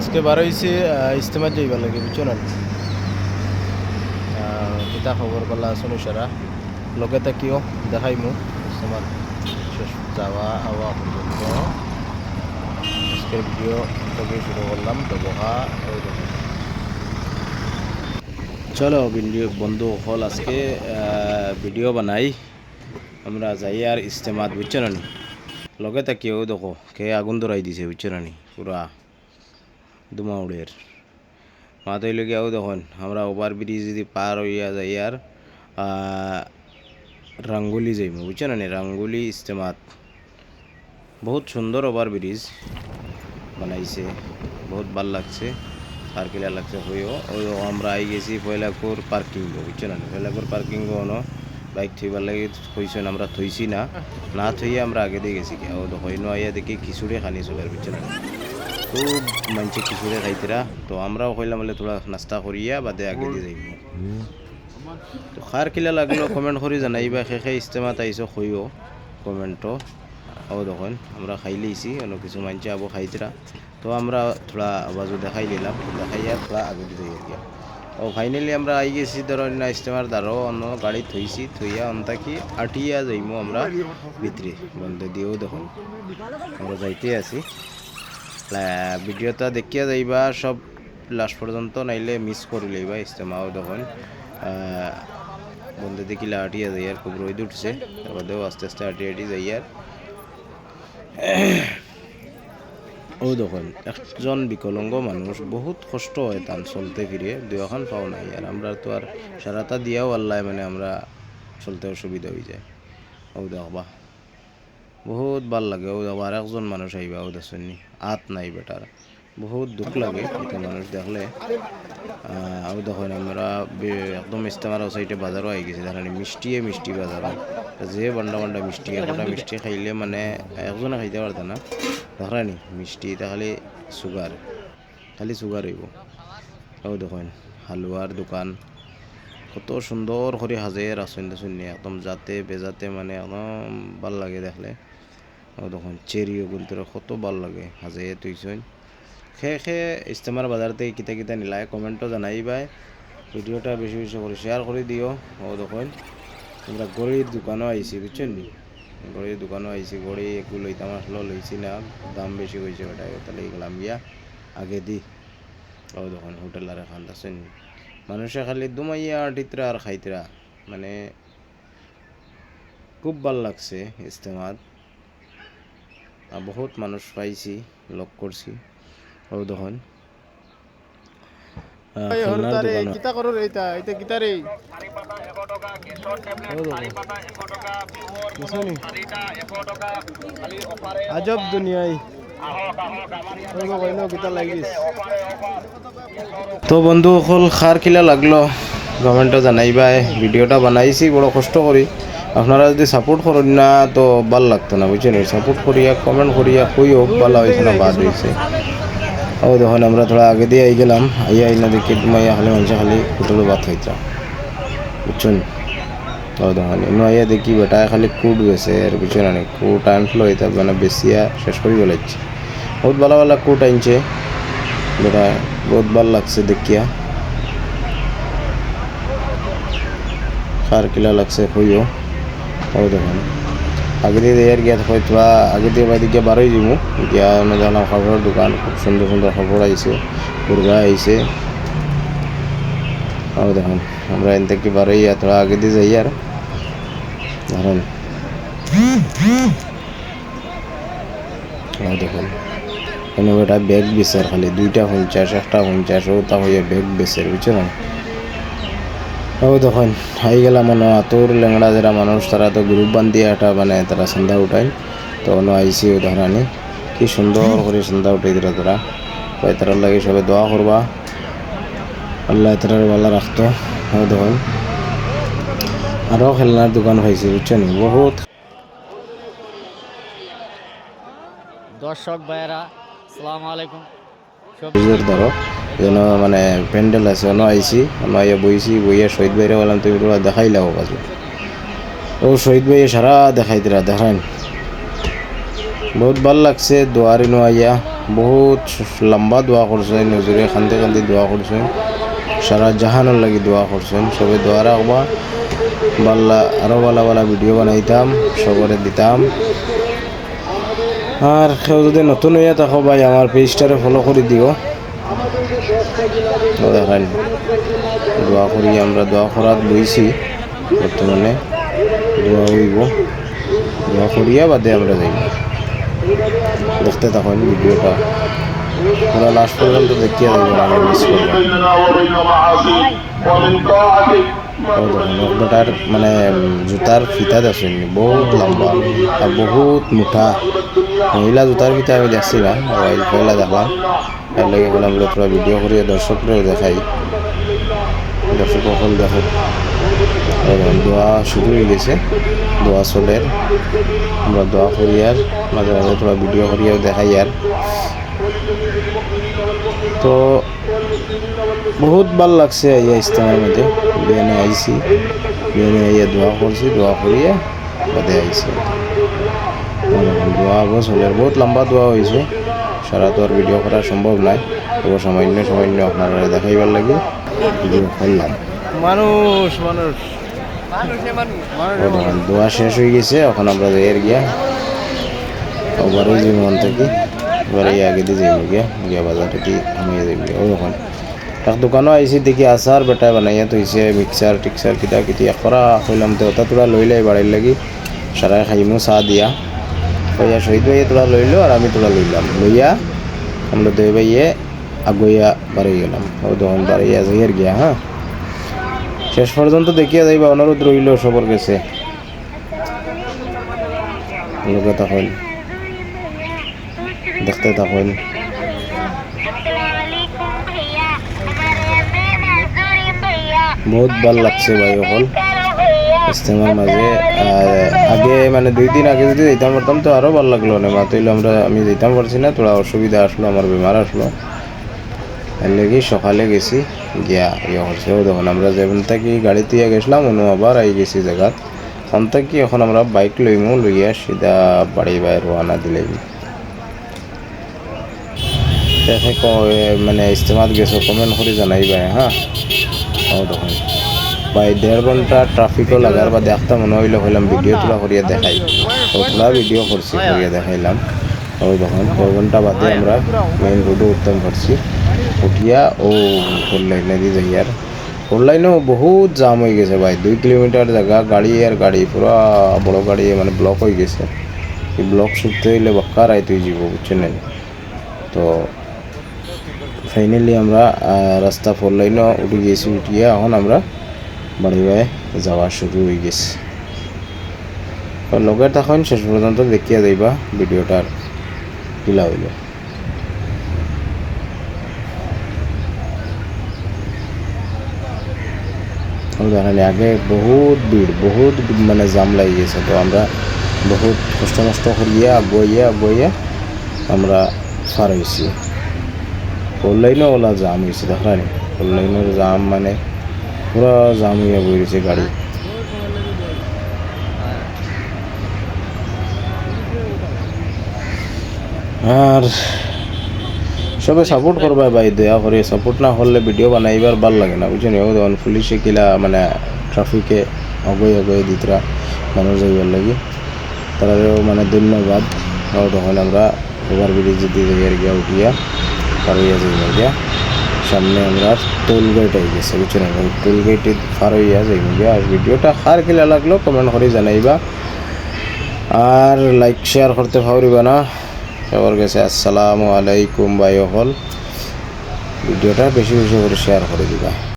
আজকে বার হয়েছি ইস্তেমার যাইবার লাগে, বুঝছ না? কিতা খবর বলা শুনি সারা? লগে থাকিও, দেখাইমু ইস্তেমার শেষ যাওয়া আওয়া পর্যন্ত। আজকের ভিডিও থেকে শুরু করলাম তো বহা চলো, ভিডিও বন্ধু হল আজকে ভিডিও বানাই। আমরা যাই আর ইস্তেমাত বুঝছ নি? লগে থাকিও, দেখো, কে আগুন ধরাই দিছে, বুঝছ না? পুরা দুমাউড়ের মাথায় লেগে আও দেখুন, আমরা ওভার ব্রিজ যদি পার হইয়া যাই আর রাঙ্গুলি যাইব বুঝছ না? রাঙ্গুলি ইস্তেমাত বহুত সুন্দর ওভার ব্রিজ বানাইছে, বহুত ভালো লাগছে আর কিলা লাগছে, হইও ওই আমরা আই গেছি ফয়লাকুর পার্কিং বুঝছ না? ফয়লাকুর পার্কিং ন বাইক থইবার লাগে কইছেন আমরা থইছি না না থইয়ে আমরা আগে দিয়ে গেছি ও হইনো আইয়া দেখি খিচুড়ি খানি সবার বুঝছ নি? খুব মানুষে খিচুড়ি খাইতেরা তো আমরাও কইলাম বলে তোরা নাস্তা করিয়া বাদে আগে দিয়ে যাইব তো খার কিলা লাগল কমেন্ট করে জানাইবা শেষে ইস্তেমাত আইসো কইও কমেন্টও ও দেখুন আমরা খাই লইছি অন্য কিছু মানুষে আবো খাইতেরা তো আমরা থোড়া আওয়াজও দেখাই নিলাম দেখাইয়া থোড়া আগে দিয়ে যাই গিয়া ও ফাইনালি আমরা আই গেছি ধরো না ইস্তেমার দ্বারও অন্য গাড়ি থইছি থইয়া অন্তাকি আটিয়া যাইমু আমরা ভিতরে। বন্ধ দিয়েও দেখুন। আমরা যাইতে আছি। ভিডিওটা দেখিয়া যাইবা, সব লাস্ট পর্যন্ত নাইলে মিস করে লইবা ইস্তেমাও দেখুন বন্ধু দেখিলে আটিয়া যাই আর খুব রোদ উঠছে রোদেও আস্তে আস্তে আটি আটি যাই আর ও দেখুন, একজন বিকলাঙ্গ মানুষ, বহুত কষ্ট হয় তান চলতে ফিরে দুই এখন পাও নাই, আর আমরা তো আর সারাটা দিয়াও আল্লাহ মানে আমরা চলতে অসুবিধা হয়ে যায়। ও দেখবা, বহুত ভালো লাগে, ও দেখবা আর একজন মানুষ আইবা, ও দেখুন আত নাই বেটার। বহুত দুঃখ লাগে এটা মানুষ দেখলে। আহ, ও আমরা একদম ইস্তেমার সাইডে বাজারও আই গেছি। দেখানি মিষ্টিয়ে মিষ্টি বাজার। যে বান্ডা বান্ডা মিষ্টি একটা মিষ্টি খাইলে মানে একজনে খাইতে পারত না। দেখানি মিষ্টি এটা খালি সুগার। খালি সুগার হইব। ও দেখুন হালুয়ার দোকান। কত সুন্দর করে সাজে রাসুন দাসুন নিয়ে একদম যাতে বেজাতে মানে একদম ভালো লাগে দেখলে। ও দেখুন চেরিও কিন্তু কত ভালো লাগে সাজে তুইছুন খে খে ইস্তেমার বাজার থেকে কিতা কিতা নিলাই কমেন্টও জানাইবাই। ভিডিওটা বেশি বেশি করে শেয়ার করে দিও ও দেখুন আমরা গড়ির দোকানও আইছি বুঝছেন গড়ির দোকানও আইছি গড়ি একটু লইতাম আসলো লইছি না, দাম বেশি হয়েছে ওটা তাহলে গেলাম ইয়া আগে দি। ও দেখুন হোটেল আর খান আছেন মানুষে খালি দুমাইয়া আটিতরা আর খাইতরা মানে খুব ভালো লাগছে ইস্তেমাত বহুত মানুষ পাইছি লগ করছি ও দোকানও- কিতা করো রে এটা এটা কিতা রে আজব দুনিয়ায় তো বন্ধু সকল খার খিলা লাগল। কমেন্টও জানাইবাই ভিডিওটা বানাইছি বড় কষ্ট করি আপনারা যদি সাপোর্ট করেন না, তো ভালো লাগতো না, বুঝছেন? সাপোর্ট করিয়া কমেন্ট করিয়া কইও ভালো হয়েছে না, বাদ হয়েছে। ও দেখুন, আমরা থোড়া আগে দিয়ে আই গেলাম, আইয়া আইনা দেখি মাইয়া খালি মানুষ খালি হোটেলে ভাত খাইতা বুঝছেন? ও দেখুন, এমন আইয়া দেখি বেটা, খালি কুট বেছে, আর বুঝছেন না, কুট আনলো, এটা মানে বেশিয়া শেষ করে বলাইছে বহুত ভালো ভালো কুট আনছে। বেটা, বহুত ভালো লাগছে দেখিয়া। সার কিলা লাগছে, কইও। ও দেখুন আগে দিয়ে দেয়ার গিয়া হয় তোরা আগে দিয়ে বাইরে গিয়া বারোই দিব না জানা খবরের দোকান খুব সুন্দর সুন্দর খবর আইছে মুরগা আইছে ও দেখুন আমরা এন থেকে বারোই তোরা আগে দিয়ে যাই আর ধরেন দেখুন এখানে ওটা ব্যাগ বেচার খালি দুইটা পঞ্চাশ একটা পঞ্চাশ ওটা হইয়া ব্যাগ বেচার বুঝছ না ও দেখুন হাই গেলাম মনে আতর লেংড়া যারা মানুষ তারা তো গ্রুপ বান্ধিয়ে একটা মানে তারা সন্ধ্যা উঠায়। তো অন্য আইসি ও ধরানি। কি সুন্দর করে সন্ধ্যা উঠাই দিলা তারা। কয় তারার লাগে সবে দোয়া করবা। আল্লাহ তারার ভালো রাখতো ও দেখুন আরও খেলনার দোকান পাইছি বুঝছ নি? বহুত। দর্শক ভাইয়েরা আসসালামু আলাইকুম। ধরো যেন মানে প্যান্ডেল আছে অন্য আইসি অন্য আইয়া বইছি, বইয়া শহীদ ভাইরা বললাম, তুমি তোরা দেখাইলাও কাজে ও শহীদ ভাইয়া সারা দেখাই দিলা দেখাইন। বহুত ভালো লাগছে দোয়ারি নো আইয়া। বহুত লম্বা দোয়া করছেন নজরে খান্দি খান্দি দোয়া করছেন। সারা জাহানের লাগি দোয়া করছেন। সবে দোয়া রাখবা বাল্লা আরও বালা বালা ভিডিও বানাইতাম, সবরে দিতাম। আর কেউ যদি নতুন হইয়া থাকো ভাই, আমার পেজটারে ফলো করে দিও। ও দেখেন দোয়া করি, আমরা দোয়া করাত বইছি বর্তমানে। দোয়া হইব। দোয়া করিয়া বাদে আমরা যাই দেখতে তখন ভিডিওটা। ওরা লাস্ট পর্যন্ত দেখতে পারব মানে জুতার ফিতা আছে বহুত লম্বা আর বহুত মুঠা। মহিলা জুতার ফিতা আমি দেখছি না পয়লা দেখলাম। তার লাগে বললাম পুরো ভিডিও করে দর্শক দেখাই। দর্শক সকল দেখো। দোয়া শুরু হয়ে গেছে, দোয়া চলের। আমরা দোয়া করি আর, মাঝে মাঝে পুরো ভিডিও করি আর দেখাই আর। তো বহুত ভালো লাগছে আইয়া ইস্তেমার মধ্যে। বিয়ানে আইছি বিয়ানে আইয়া দোয়া করছি দোয়া করিয়া বাদে আইছি দোয়া বস হলে বহুত লম্বা দোয়া হয়েছে সারা তো আর ভিডিও করা সম্ভব নাই। তবু সামান্য সামান্য আপনারা দেখাইবার লাগে। ভিডিও করলাম মানুষ মানুষ। দোয়া শেষ হয়ে গেছে এখন আমরা যাই গিয়া যে মন থেকে। এবারে আগে দিয়ে যাইব গিয়া গিয়া বাজারে দিয়ে আমি যাইব গিয়া ও দেখুন এক দোকানও আইসি দেখি আচার বেটা বানাইয়া থৈছে মিক্সার টিক্সার কিটা কিটি করা কইলাম তো ওটা তোরা লই বাড়ির লাগি। সারাই খাইমু চাহ দিয়া। কইয়া শহীদ ভাইয়ে তোরা লইলো আর আমি তোরা লইলাম লইয়া আমরা দুই ভাইয়ে আগুইয়া বাড়ি গেলাম। ও তখন বাড়িয়া যাইয়ার গিয়া হ্যাঁ শেষ পর্যন্ত দেখিয়া যাইবা অনুরোধ রইল সবর কাছে। লোকে তখন দেখতে থাকুন। বহুত ভালো লাগছে ভাই অকল ইস্তেমার মাঝে। আগে মানে দুই দিন আগে যদি যেতাম পারতাম তো আরও ভালো লাগল না। মাতইল আমরা, আমি যেতাম পারছি না, তোরা অসুবিধা আসলো, আমার বেমার আসলো। এর লেগে সকালে গেছি, গিয়া ইয়ে করছে। দেখুন, আমরা যেমন থাকি গাড়িতে ইয়ে গেছিলাম, অন্য আবার আই গেছি জায়গা তখন থাকি, এখন আমরা বাইক লইমু, লইয়া সিধা বাড়ি বাইরে রওনা দিলেই। দেখে মানে ইস্তেমাত গেছো কমেন্ট করে জানাইবাই হ্যাঁ ও দেখুন। প্রায় দেড় ঘণ্টা ট্রাফিকও লাগার বা দেখতে মনে হইলে হইলাম ভিডিও তোলা করিয়া দেখাই। তোলা ভিডিও করছি করিয়া দেখাইলাম। ওই তখন ছয় ঘণ্টা বাদে আমরা মেইন রোডে উঠতাম পারছি উঠিয়া ও ফোর লাইনে দিয়ে যাই আর ফোর লাইনেও বহুত জাম হয়ে গেছে ভাই। দুই কিলোমিটার জায়গা গাড়ি আর গাড়ি পুরা বড় গাড়ি মানে ব্লক হয়ে গেছে। এই ব্লক ছুটতে হইলে বাক্কা রাইতে যাব বুঝছেন তো ফাইনালি আমরা রাস্তা ফোর লাইনও উঠে গেছি, উঠিয়া এখন আমরা বাড়ি বাড়ি যাওয়া শুরু হয়ে গেছে। তো লগের তখন শেষ পর্যন্ত দেখিয়া যাইবা ভিডিওটার কিলা হইল। আগে বহুত ভিড়, বহুত মানে জাম লাগি গেছে। তো আমরা বহুত কষ্ট মষ্ট করিয়া আগুয়াইয়া আগুয়াইয়া আমরা ফার হয়েছি অনলাইনে ওলা জাম হয়েছে দেখানি অনলাইনের জাম মানে পুরো জাম হইয়া বই রয়েছে গাড়ি। আর সবে সাপোর্ট করবা ভাই, দয়া করে সাপোর্ট না করলে ভিডিও বানাইবার ভালো লাগে না, বুঝছেন? তখন পুলিশে কিলা মানে ট্রাফিকে অগয় অগয় দিতরা মানুষ যাইবার লাগি। তারাও মানে ধন্যবাদ। তখন আমরা ওভার ব্রিজ দিয়ে গিয়া উঠিয়া। পার হইয়া যাইবা সামনে আমরা টোল গেট আই গেছে, বুঝছেন? টোল গেটে পার হইয়া যাইবা আর ভিডিওটা হার খেলা লাগল কমেন্ট করে জানাইবা। আর লাইক শেয়ার করতে পারিবা না। সবার কাছে আসসালামু আলাইকুম ভাই হল ভিডিওটা বেশি বেশি করে শেয়ার করে দিবা।